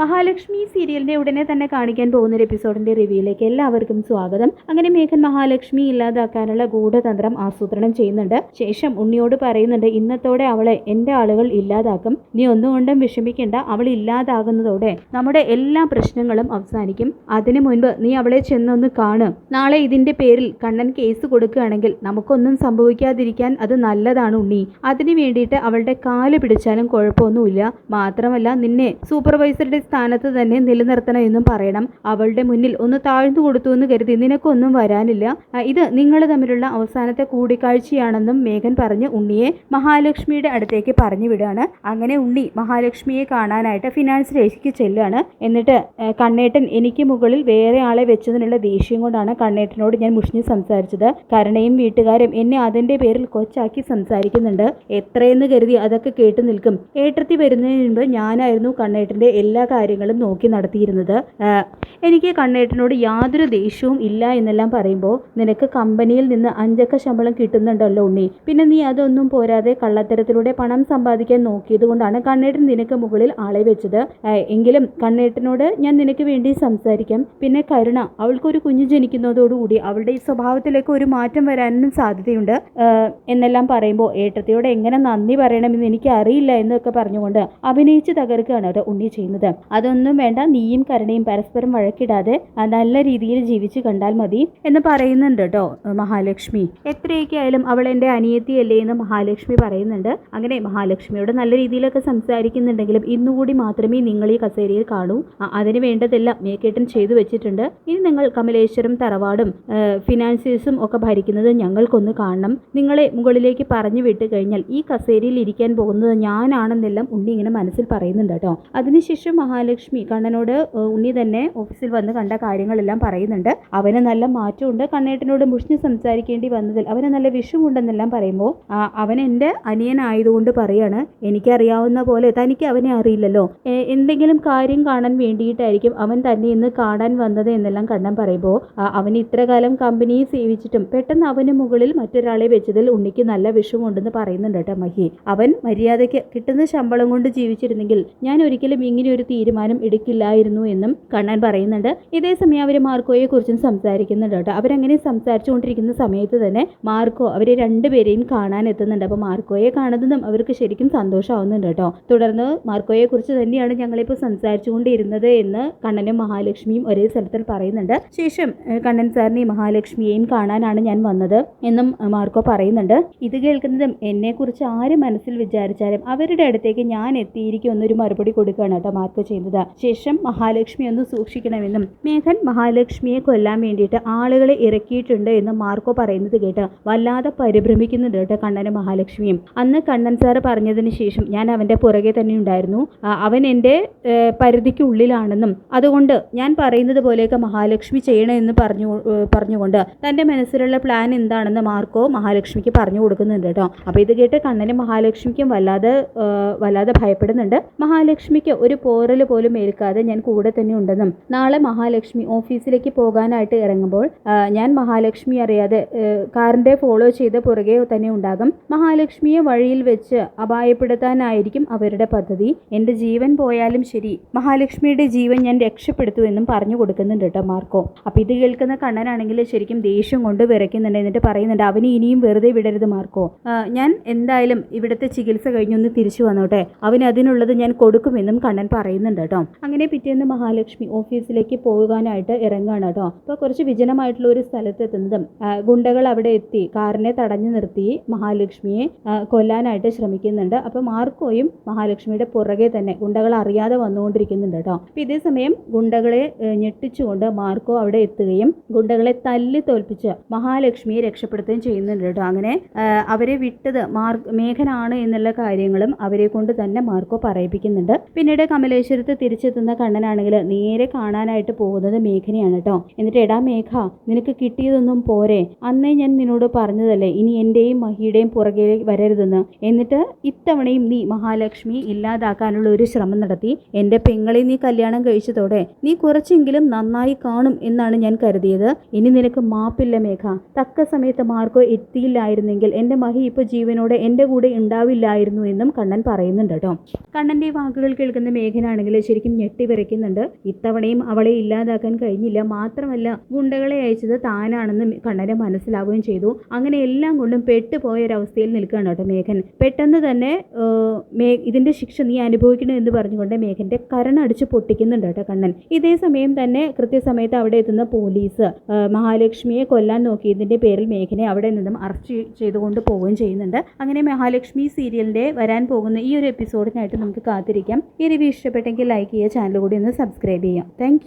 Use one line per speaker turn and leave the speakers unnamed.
മഹാലക്ഷ്മി സീരിയലിന്റെ ഉടനെ തന്നെ കാണിക്കാൻ പോകുന്ന ഒരു എപ്പിസോഡിന്റെ റിവ്യൂയിലേക്ക് എല്ലാവർക്കും സ്വാഗതം. അങ്ങനെ മേഘൻ മഹാലക്ഷ്മി ഇല്ലാതാക്കാനുള്ള ഗൂഢതന്ത്രം ആസൂത്രണം ചെയ്യുന്നുണ്ട്. ശേഷം ഉണ്ണിയോട് പറയുന്നുണ്ട് ഇന്നത്തോടെ അവളെ എന്റെ ആളുകൾ ഇല്ലാതാക്കും. നീ ഒന്നുകൊണ്ടും വിഷമിക്കേണ്ട. അവൾ ഇല്ലാതാകുന്നതോടെ നമ്മുടെ എല്ലാ പ്രശ്നങ്ങളും അവസാനിക്കും. അതിനു മുൻപ് നീ അവളെ ചെന്നൊന്ന് കാണും. നാളെ ഇതിന്റെ പേരിൽ കണ്ണൻ കേസ് കൊടുക്കുകയാണെങ്കിൽ നമുക്കൊന്നും സംഭവിക്കാതിരിക്കാൻ അത് നല്ലതാണ് ഉണ്ണി. അതിനു വേണ്ടിയിട്ട് അവളുടെ കാൽ പിടിച്ചാലും കുഴപ്പമൊന്നുമില്ല. മാത്രമല്ല നിന്നെ സൂപ്പർവൈസറുടെ സ്ഥാനത്ത് തന്നെ നിലനിർത്തണം എന്നും പറയണം. അവളുടെ മുന്നിൽ ഒന്ന് താഴ്ന്നു കൊടുത്തു എന്ന് കരുതി നിനക്കൊന്നും വരാനില്ല. ഇത് നിങ്ങൾ തമ്മിലുള്ള അവസാനത്തെ കൂടിക്കാഴ്ചയാണെന്നും മേഘൻ പറഞ്ഞ് ഉണ്ണിയെ മഹാലക്ഷ്മിയുടെ അടുത്തേക്ക് പറഞ്ഞു വിടുകയാണ്. അങ്ങനെ ഉണ്ണി മഹാലക്ഷ്മിയെ കാണാനായിട്ട് ഫിനാൻസ് രേഖയ്ക്ക് ചെല്ലുകയാണ്. എന്നിട്ട് കണ്ണേട്ടൻ എനിക്ക് മുകളിൽ വേറെ ആളെ വെച്ചതിനുള്ള ദേഷ്യം കൊണ്ടാണ് കണ്ണേട്ടനോട് ഞാൻ മുഷിഞ്ഞ് സംസാരിച്ചത്. കരുണയും വീട്ടുകാരും എന്നെ അതിന്റെ പേരിൽ കൊച്ചാക്കി സംസാരിക്കുന്നുണ്ട്. എത്രയെന്ന് കരുതി അതൊക്കെ കേട്ടു നിൽക്കും. ഏട്ടത്തി വരുന്നതിന് മുൻപ് ഞാനായിരുന്നു കണ്ണേട്ടന്റെ എല്ലാ കാര്യങ്ങളും നോക്കി നടത്തിയിരുന്നത്. എനിക്ക് കണ്ണേട്ടനോട് യാതൊരു ദേഷ്യവും ഇല്ല എന്നെല്ലാം പറയുമ്പോൾ നിനക്ക് കമ്പനിയിൽ നിന്ന് അഞ്ചക്ക ശമ്പളം കിട്ടുന്നുണ്ടല്ലോ ഉണ്ണി. പിന്നെ നീ അതൊന്നും പോരാതെ കള്ളത്തരത്തിലൂടെ പണം സമ്പാദിക്കാൻ നോക്കിയത് കൊണ്ടാണ് കണ്ണേട്ടൻ നിനക്ക് മുകളിൽ ആളെ വെച്ചത്. എങ്കിലും കണ്ണേട്ടനോട് ഞാൻ നിനക്ക് വേണ്ടി സംസാരിക്കാം. പിന്നെ കരുണ അവൾക്കൊരു കുഞ്ഞ് ജനിക്കുന്നതോടുകൂടി അവളുടെ ഈ സ്വഭാവത്തിലേക്ക് ഒരു മാറ്റം വരാനും സാധ്യതയുണ്ട്. എന്നെല്ലാം പറയുമ്പോൾ ഏട്ടത്തിയോട് എങ്ങനെ നന്ദി പറയണമെന്ന് എനിക്ക് അറിയില്ല എന്നൊക്കെ പറഞ്ഞുകൊണ്ട് അഭിനയിച്ച് തകർക്കുകയാണ് അത് ഉണ്ണി ചെയ്യുന്നത്. അതൊന്നും വേണ്ട നീയും കരുണയും പരസ്പരം വഴക്കിടാതെ നല്ല രീതിയിൽ ജീവിച്ചു കണ്ടാൽ മതി എന്ന് പറയുന്നുണ്ട് കേട്ടോ മഹാലക്ഷ്മി. എത്രയൊക്കെ ആയാലും അവൾ എന്റെ അനിയത്തിയല്ലേ എന്ന് മഹാലക്ഷ്മി പറയുന്നുണ്ട്. അങ്ങനെ മഹാലക്ഷ്മിയോട് നല്ല രീതിയിലൊക്കെ സംസാരിക്കുന്നുണ്ടെങ്കിലും ഇന്നുകൂടി മാത്രമേ നിങ്ങൾ ഈ കസേരയിൽ കാണൂ. അതിന് വേണ്ടതെല്ലാം മേക്കേട്ടൻ ചെയ്തു വെച്ചിട്ടുണ്ട്. ഇനി നിങ്ങൾ കമലേശ്വരം തറവാടും ഫിനാൻസേഴ്സും ഒക്കെ ഭരിക്കുന്നത് ഞങ്ങൾക്കൊന്ന് കാണണം. നിങ്ങളെ മുകളിലേക്ക് പറഞ്ഞു വിട്ട് കഴിഞ്ഞാൽ ഈ കസേരയിൽ ഇരിക്കാൻ പോകുന്നത് ഞാനാണെന്നെല്ലാം ഉണ്ണി ഇങ്ങനെ മനസ്സിൽ പറയുന്നുണ്ട് കേട്ടോ അതിനുശേഷം മഹാലക്ഷ്മി കണ്ണനോട് ഉണ്ണി തന്നെ ഓഫീസിൽ വന്ന് കണ്ട കാര്യങ്ങളെല്ലാം പറയുന്നുണ്ട്. അവന് നല്ല മാറ്റമുണ്ട്. കണ്ണേട്ടനോട് മുഷിഞ്ഞ് സംസാരിക്കേണ്ടി വന്നതിൽ അവന് നല്ല വിഷമുണ്ടെന്നെല്ലാം പറയുമ്പോൾ അവൻ എന്റെ അനിയനായതുകൊണ്ട് പറയാണ് എനിക്കറിയാവുന്ന പോലെ തനിക്ക് അവനെ അറിയില്ലല്ലോ. എന്തെങ്കിലും കാര്യം കാണാൻ വേണ്ടിയിട്ടായിരിക്കും അവൻ തന്നെ ഇന്ന് കാണാൻ വന്നത് എന്നെല്ലാം കണ്ണൻ പറയുമ്പോൾ അവൻ ഇത്ര കാലം കമ്പനിയെ സേവിച്ചിട്ടും പെട്ടെന്ന് അവന് മുകളിൽ മറ്റൊരാളെ വെച്ചതിൽ ഉണ്ണിക്ക് നല്ല വിഷമുണ്ടെന്ന് പറയുന്നുണ്ട് കേട്ടോ മഹി. അവൻ മര്യാദയ്ക്ക് കിട്ടുന്ന ശമ്പളം കൊണ്ട് ജീവിച്ചിരുന്നെങ്കിൽ ഞാൻ ഒരിക്കലും ഇങ്ങനെ ഒരു തീരുമാനം എടുക്കില്ലായിരുന്നു എന്നും കണ്ണൻ പറയുന്നുണ്ട്. ഇതേ സമയം അവർ മാർക്കോയെ കുറിച്ചും സംസാരിക്കുന്നുണ്ട് കേട്ടോ. അവരങ്ങനെ സംസാരിച്ചുകൊണ്ടിരിക്കുന്ന സമയത്ത് തന്നെ മാർക്കോ അവരെ രണ്ടുപേരെയും കാണാൻ എത്തുന്നുണ്ട്. അപ്പോൾ മാർക്കോയെ കാണുന്നതും അവർക്ക് ശരിക്കും സന്തോഷമാവുന്നുണ്ട് കേട്ടോ. തുടർന്ന് മാർക്കോയെ കുറിച്ച് തന്നെയാണ് ഞങ്ങളിപ്പോൾ സംസാരിച്ചുകൊണ്ടിരുന്നത് എന്ന് കണ്ണനും മഹാലക്ഷ്മിയും ഒരേ സ്ഥലത്തിൽ പറയുന്നുണ്ട്. ശേഷം കണ്ണൻ സാറിനെയും മഹാലക്ഷ്മിയെയും കാണാനാണ് ഞാൻ വന്നത് എന്നും മാർക്കോ പറയുന്നുണ്ട്. ഇത് കേൾക്കുന്നതും എന്നെക്കുറിച്ച് ആര് മനസ്സിൽ വിചാരിച്ചാലും അവരുടെ അടുത്തേക്ക് ഞാൻ എത്തിയിരിക്കും എന്നൊരു മറുപടി കൊടുക്കുകയാണ് കേട്ടോ മാർക്കോ ചെയ്യുന്നത് ശേഷം മഹാലക്ഷ്മി ഒന്ന് സൂക്ഷിക്കണമെന്നും മേഘൻ മഹാലക്ഷ്മിയെ കൊല്ലാൻ വേണ്ടിയിട്ട് ആളുകളെ ഇറക്കിയിട്ടുണ്ട് എന്ന് മാർക്കോ പറയുന്നത് കേട്ട് വല്ലാതെ പരിഭ്രമിക്കുന്നുണ്ട് കേട്ടോ കണ്ണനും മഹാലക്ഷ്മിയും. അന്ന് കണ്ണൻ സാറ് പറഞ്ഞതിന് ശേഷം ഞാൻ അവന്റെ പുറകെ തന്നെ ഉണ്ടായിരുന്നു. അവൻ എന്റെ പരിധിക്കുള്ളിലാണെന്നും അതുകൊണ്ട് ഞാൻ പറയുന്നത് പോലെയൊക്കെ മഹാലക്ഷ്മി ചെയ്യണമെന്ന് പറഞ്ഞു പറഞ്ഞുകൊണ്ട് തന്റെ മനസ്സിലുള്ള പ്ലാൻ എന്താണെന്ന് മാർക്കോ മഹാലക്ഷ്മിക്ക് പറഞ്ഞു കൊടുക്കുന്നുണ്ട് കേട്ടോ. അപ്പോൾ ഇത് കേട്ട് കണ്ണനും മഹാലക്ഷ്മിക്കും വല്ലാതെ വല്ലാതെ ഭയപ്പെടുന്നുണ്ട്. മഹാലക്ഷ്മിക്ക് ഒരു പോറൽ പോലും ഏൽക്കാതെ ഞാൻ കൂടെ തന്നെ ഉണ്ടെന്നും. നാളെ മഹാലക്ഷ്മി ഓഫീസിലേക്ക് പോകാനായിട്ട് ഇറങ്ങുമ്പോൾ ഞാൻ മഹാലക്ഷ്മി അറിയാതെ കാറിന്റെ ഫോളോ ചെയ്ത് പുറകെ തന്നെ ഉണ്ടാകും. മഹാലക്ഷ്മിയെ വഴിയിൽ വെച്ച് അപായപ്പെടുത്താനായിരിക്കും അവരുടെ പദ്ധതി. എന്റെ ജീവൻ പോയാലും ശരി മഹാലക്ഷ്മിയുടെ ജീവൻ ഞാൻ രക്ഷപ്പെടുത്തു എന്നും പറഞ്ഞു കൊടുക്കുന്നുണ്ട് കേട്ടോ മാർക്കോ. അപ്പോൾ ഇത് കേൾക്കുന്ന കണ്ണനാണെങ്കിൽ ശരിക്കും ദേഷ്യം കൊണ്ട് വിറയ്ക്കുന്നുണ്ട് എന്നിട്ട് പറയുന്നുണ്ട് അവന് ഇനിയും വെറുതെ വിടരുത് മാർക്കോ. ഞാൻ എന്തായാലും ഇവിടുത്തെ ചികിത്സ കഴിഞ്ഞൊന്ന് തിരിച്ചു വന്നോട്ടെ. അവന് അതിനുള്ളത് ഞാൻ കൊടുക്കുമെന്നും കണ്ണൻ പറയുന്നുണ്ട്. കേട്ടോ. അങ്ങനെ പിറ്റേന്ന് മഹാലക്ഷ്മി ഓഫീസിലേക്ക് പോകാനായിട്ട് ഇറങ്ങുകയാണ് കേട്ടോ. അപ്പോൾ കുറച്ച് വിജനമായിട്ടുള്ള ഒരു സ്ഥലത്ത് എത്തുന്നതും ഗുണ്ടകൾ അവിടെ എത്തി കാറിനെ തടഞ്ഞു നിർത്തി മഹാലക്ഷ്മിയെ കൊല്ലാനായിട്ട് ശ്രമിക്കുന്നുണ്ട്. അപ്പോൾ മാർക്കോയും മഹാലക്ഷ്മിയുടെ പുറകെ തന്നെ ഗുണ്ടകൾ അറിയാതെ വന്നുകൊണ്ടിരിക്കുന്നുണ്ട് കേട്ടോ. അപ്പോൾ ഇതേ സമയം ഗുണ്ടകളെ ഞെട്ടിച്ചുകൊണ്ട് മാർക്കോ അവിടെ എത്തുകയും ഗുണ്ടകളെ തല്ലി തോൽപ്പിച്ച് മഹാലക്ഷ്മിയെ രക്ഷപ്പെടുത്തുകയും ചെയ്യുന്നുണ്ട് കേട്ടോ. അങ്ങനെ അവരെ വിട്ടത് മാർ മേഘനാണ് എന്നുള്ള കാര്യങ്ങളും അവരെ കൊണ്ട് തന്നെ മാർക്കോ പറയിപ്പിക്കുന്നുണ്ട്. പിന്നീട് കമലേശ്വരത്ത് തിരിച്ചെത്തുന്ന കണ്ണനാണെങ്കിൽ നേരെ കാണാനായിട്ട് പോകുന്നത് മേഘനയാണ് കേട്ടോ. എന്നിട്ട് എടാ മേഘ നിനക്ക് കിട്ടിയതൊന്നും പോരെ. അന്നേ ഞാൻ നിന്നോട് പറഞ്ഞതല്ലേ ഇനി എന്റെയും മഹിയുടെയും പുറകെ വരരുതെന്ന്. എന്നിട്ട് ഇത്തവണയും നീ മഹാലക്ഷ്മി ഇല്ലാതാക്കാനുള്ള ഒരു ശ്രമം നടത്തി. എന്റെ പെങ്ങളെ നീ കല്യാണം കഴിച്ചതോടെ നീ കുറച്ചെങ്കിലും നന്നായി കാണും എന്നാണ് ഞാൻ കരുതിയത്. ഇനി നിനക്ക് മാപ്പില്ല മേഘ. തക്ക സമയത്ത് മാർക്കോ എത്തിയില്ലായിരുന്നെങ്കിൽ എന്റെ മഹി ഇപ്പോൾ ജീവനോടെ എന്റെ കൂടെ ഉണ്ടാവില്ലായിരുന്നു എന്നും കണ്ണൻ പറയുന്നുണ്ട് കേട്ടോ. കണ്ണന്റെ വാക്കുകൾ കേൾക്കുന്ന മേഘനാണെങ്കിൽ ആണെങ്കിൽ ശരിക്കും ഞെട്ടി വിറയ്ക്കുന്നുണ്ട്. ഇത്തവണയും അവളെ ഇല്ലാതാക്കാൻ കഴിഞ്ഞില്ല. മാത്രമല്ല ഗുണ്ടകളെ അയച്ചത് താനാണെന്ന് കണ്ണനെ മനസ്സിലാവുകയും ചെയ്തു. അങ്ങനെ എല്ലാം കൊണ്ടും പെട്ടുപോയ ഒരവസ്ഥയിൽ നിൽക്കുകയാണ് കേട്ടോ മേഘൻ. പെട്ടെന്ന് തന്നെ മേ ഇതിന്റെ ശിക്ഷ നീ അനുഭവിക്കണം എന്ന് പറഞ്ഞുകൊണ്ട് മേഘന്റെ കരണടിച്ച് പൊട്ടിക്കുന്നുണ്ട് കേട്ടോ കണ്ണൻ. ഇതേ സമയം തന്നെ കൃത്യസമയത്ത് അവിടെ എത്തുന്ന പോലീസ് മഹാലക്ഷ്മിയെ കൊല്ലാൻ നോക്കിയതിന്റെ പേരിൽ മേഘനെ അവിടെ നിന്നും അറസ്റ്റ് ചെയ്തുകൊണ്ട് പോവുകയും ചെയ്യുന്നുണ്ട്. അങ്ങനെ മഹാലക്ഷ്മി സീരിയലിന്റെ വരാൻ പോകുന്ന ഈ ഒരു എപ്പിസോഡിനായിട്ട് നമുക്ക് കാത്തിരിക്കാം. ഈ റിവ്യൂ ഇഷ്ടപ്പെട്ടെങ്കിൽ ലൈക്ക് ചെയ്യുക ചാനൽ കൂടി ഒന്ന് സബ്സ്ക്രൈബ് ചെയ്യാം താങ്ക്